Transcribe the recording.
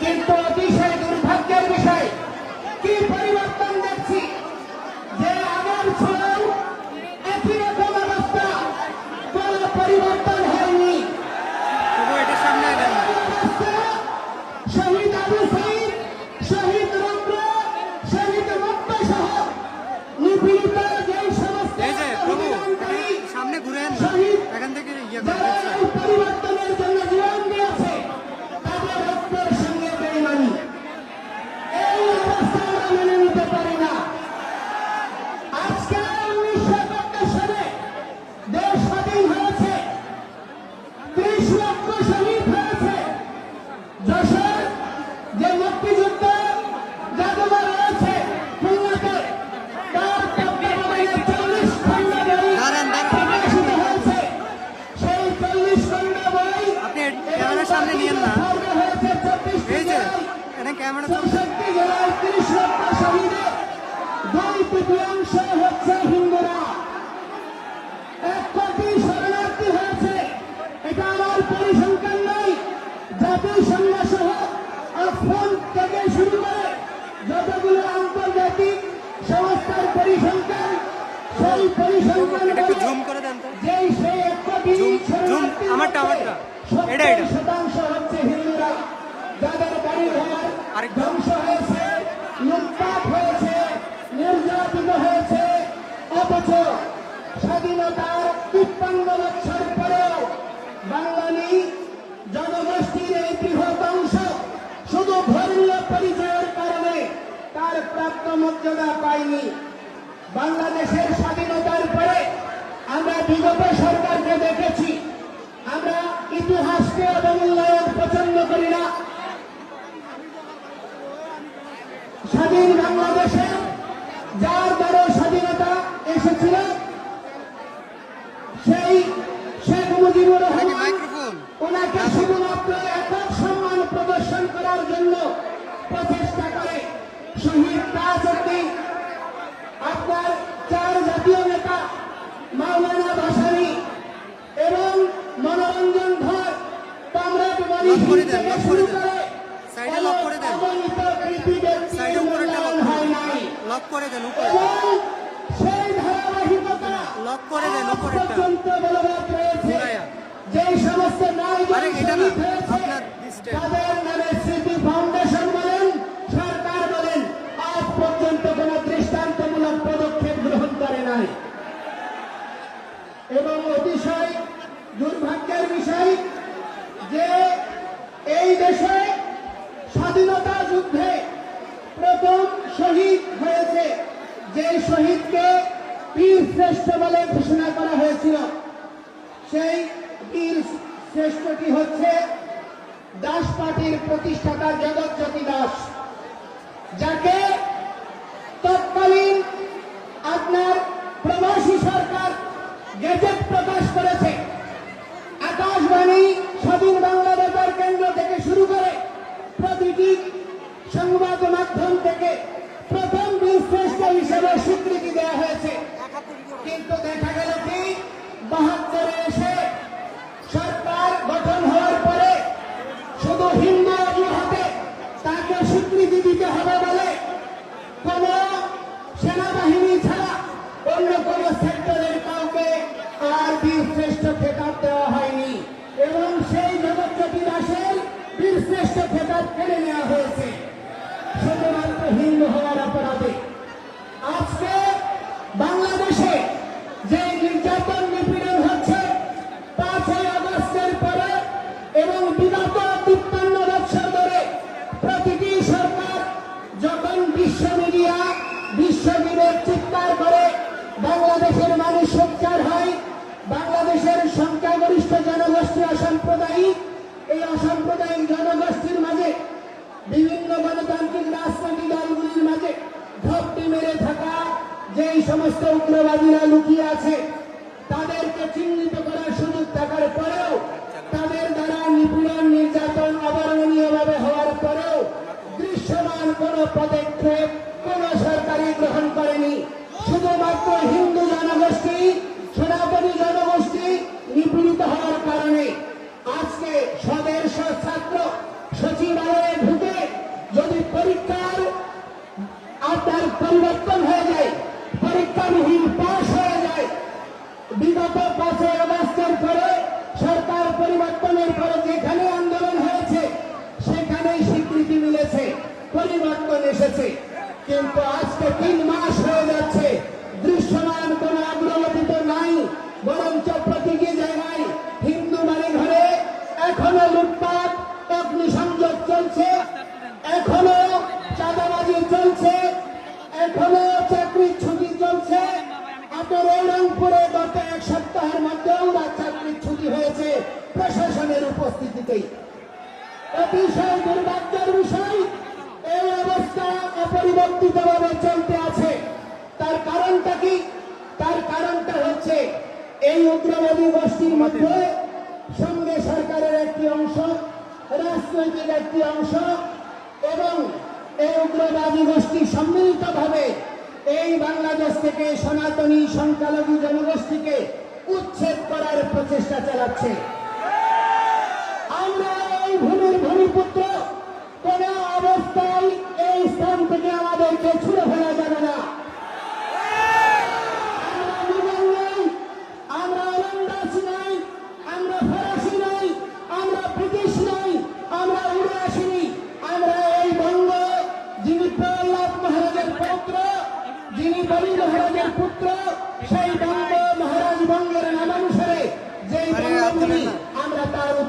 কিন্তু এখানে ক্যামেরা চৌষট্টি জেলায় ত্রিশ লক্ষ শহীদের দুই তৃতীয়াংশ হচ্ছে হিন্দুরা। এক কোটি শরণার্থী হয়েছে। এটা আমার পরিসংখ্যান নয় জাতিসংঘ সহ আফগান থেকে শুরু করে যতগুলো আন্তর্জাতিক সংস্থার পরিসংখ্যান সেই পরিসংখ্যান যেই সেই এক কোটি জুম- জুম, শরণার্থীর আমারটা, মধ্যে আমারটা। এটা, এটা। 70 শতাংশ হচ্ছে হিন্দুরা যাদের বাড়ি ঘর আরেক- ধ্বংস হয়েছে, লুটপাট হয়েছে, নির্যাতিত হয়েছে, অথচ স্বাধীনতার তিপ্পান্ন বছর পরেও বাঙালি জনগোষ্ঠীর এই বৃহৎ অংশ শুধু ধর্মীয় পরিচয়ের কারণে তার প্রাপ্ত মর্যাদা পায়নি। বাংলাদেশের স্বাধীনতার পরে আমরা বিগত সরকারকে দেখেছি। আমরা ইতিহাসকে অবমূল্যায়ন পছন্দ করি না। স্বাধীন বাংলাদেশে যার দ্বারা স্বাধীনতা এসেছিল সেই শেখ মুজিবুর রহমান ওনাকে শুধুমাত্র একক সম্মান প্রদর্শন করার জন্য প্রচেষ্টা করে শহীদ তাজউদ্দিন আপনার চার জাতীয় নেতা মাওলানা ভাসানী এবং মনোরঞ্জন ধর কমরেড লক করে মনির দেন, থেকে লক শুরু করে দেন। করে সাইডে লক করে দেন। অগণিত কৃতি ব্যক্তির সাইডে উপরেটা লক মূল্যায়ন করে হয় দেন নাই লক করে দেন উপরে সেই ধারাবাহিকতা লক করে দেন। যেই সমস্ত নারী আরে এটা না, আপনার distance। তাদের নামে যে শহীদকে বীর শ্রেষ্ঠ বলে ঘোষণা করা হয়েছিল। সেই বীর শ্রেষ্ঠটি হচ্ছে দাস পার্টির প্রতিষ্ঠাতা জগৎজ্যোতি দাস, যাকে কিন্তু দেখা গেল কি? বাহাত্তরে এসে সরকার গঠন হওয়ার পরে শুধু হিন্দু অজুহাতে তাকে স্বীকৃতি দিতে হবে বলে কোন সেনাবাহিনী ছাড়া অন্য কোন সেক্টরের কাউকে আর বীর শ্রেষ্ঠ খেতাব দেওয়া হয়নি। এবং সেই জগৎজ্যোতি দাসের বীর শ্রেষ্ঠ খেতাব কেড়ে নেওয়া হয়েছে। শুধুমাত্র হিন্দু হওয়ার অপরাধে সংখ্যাগরিষ্ঠ জনগোষ্ঠী অসাম্প্রদায়িক এই অসাম্প্রদায়িক জনগোষ্ঠীর মাঝে, বিভিন্ন গণতান্ত্রিক রাজনৈতিক দলগুলির মাঝে ঘপটি মেরে থাকা যেই সমস্ত উগ্রবাদীরা লুকিয়ে আছে, তাদেরকে চিহ্নিত করার সুযোগ থাকার পরেও, তাদের দ্বারা নিপীড়ন, নির্যাতন অবর্ণনীয়ভাবে হওয়ার পরেও দৃশ্যমান কোন পদক্ষেপ কোন সরকারি গ্রহণ করেনি। শুধুমাত্র হিন্দু জনগোষ্ঠী, সনাতনী জনগোষ্ঠী নিপীড়িত হওয়ার কারণে আজকে স্বদেশ ছাত্র সচিবালয়ে ঢুকে যদি পরীক্ষার আপনার পরিবর্তন হয়ে যায়, পরীক্ষাবিহীন পাশ হয়ে যায়, বিগত পাঁচই আগস্টের পরে সরকার পরিবর্তনের পরে যেখানে আন্দোলন হয়েছে, সেখানেই স্বীকৃতি মিলেছে, পরিবর্তন এসেছে। কিন্তু আজকে তিন মাস হয়ে যাচ্ছে এই গত এক সপ্তাহের মধ্যেও রাত চাকরির ছুটি হয়েছে প্রশাসনের উপস্থিতিতেই। অতিশয় দুর্ভাগ্যের বিষয়, এই অবস্থা অপরিবর্তিত ভাবে চলতে আছে। তার কারণটা কি? তার কারণটা হচ্ছে, এই উগ্রবাদী গোষ্ঠীর মধ্যে সঙ্গে সরকারের একটি অংশ, রাজনৈতিক একটি অংশ এবং এই উগ্রবাদী গোষ্ঠী সম্মিলিতভাবে এই বাংলাদেশ থেকে সনাতনী সংখ্যালঘু জনগোষ্ঠীকে উচ্ছেদ করার প্রচেষ্টা চালাচ্ছে।